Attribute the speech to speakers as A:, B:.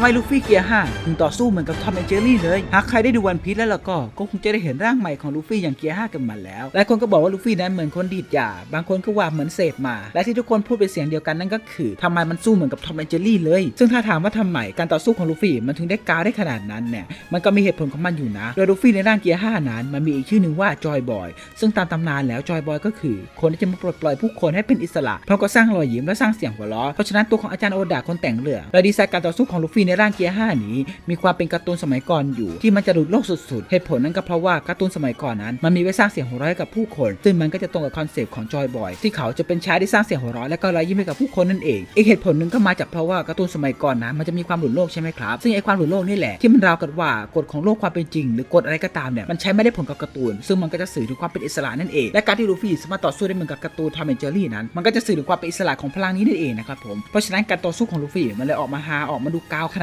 A: ทำไมลูฟี่เกียร์ห้าถึงต่อสู้เหมือนกับทอมแอนเจอรี่เลย หากใครได้ดูวันพีชแล้วล่ะก็ ก็คงจะได้เห็นร่างใหม่ของลูฟี่อย่างเกียร์ห้ากันมาแล้ว หลายคนก็บอกว่าลูฟี่นั้นเหมือนคนดีดยา บางคนก็ว่าเหมือนเสพมา และที่ทุกคนพูดเป็นเสียงเดียวกันนั่นก็คือทำไมมันสู้เหมือนกับทอมแอนเจอรี่เลย ซึ่งถ้าถามว่าทำไมการต่อสู้ของลูฟี่มันถึงได้กาได้ขนาดนั้นเนี่ย มันก็มีเหตุผลของมันอยู่นะ โดยลูฟี่ในร่างเกียร์ห้านั้นมันมีอีกชื่อหนึ่งว่าจอยบอย ซึ่งตามตำนานแล้วจอยบอยก็คือ คนที่จะมาปลดปล่อยผู้คนให้เป็นอิสระพร้อมกับสร้างรอยยิ้มและสร้างเสียงหัวเราะเพราะฉะนั้นตัวของอาจารย์โอดาคนแต่งเรื่องและดีไซน์การต่อสู้ของลูฟี่ในร่างเกียร์ห้านี้มีความเป็นการ์ตูนสมัยก่อนอยู่ ที่มันจะหลุดโลกสุดๆ เหตุผลนั้นก็เพราะว่าการ์ตูนสมัยก่อนนั้น มันมีไว้สร้างเสียงหัวเราะให้กับผู้คน ซึ่งมันก็จะตรงกับคอนเซปต์ของจอยบอยที่เขาจะเป็นชายที่สร้างเสียงหัวเราะและก็รอยยิ้มให้กับผู้คนนั่นเอง อีกเหตุผลหนึ่งก็มาจากเพราะว่าการ์ตูนสมัยก่อนนะมันจะมีความหลุดโลกใช่ไหมครับ ซึ่งไอความหลุดโลกนี่แหละที่มันราวกับว่ากฎของโลกความเป็นจริง หรือกฎอะไรก็ตามเนี่ยมันใช้ไม่ได้ผลกับการ์ตูน ซึ่งมันก็จะสื่อถึงความเป็นอิสระนั่นเองและการที่ลูฟี่สามารถต่อสู้ได้เหมือนกับการ์ตูนทอมแอนเจอรี่นั้น มันก็จะสื่อถึงความเป็นอิสระของพลังนี้นั่นเองนะครับผมเพราะฉะนั้นการต่อสู้ของลูฟี่มันเลยออกมาฮาออกมาดูกาวข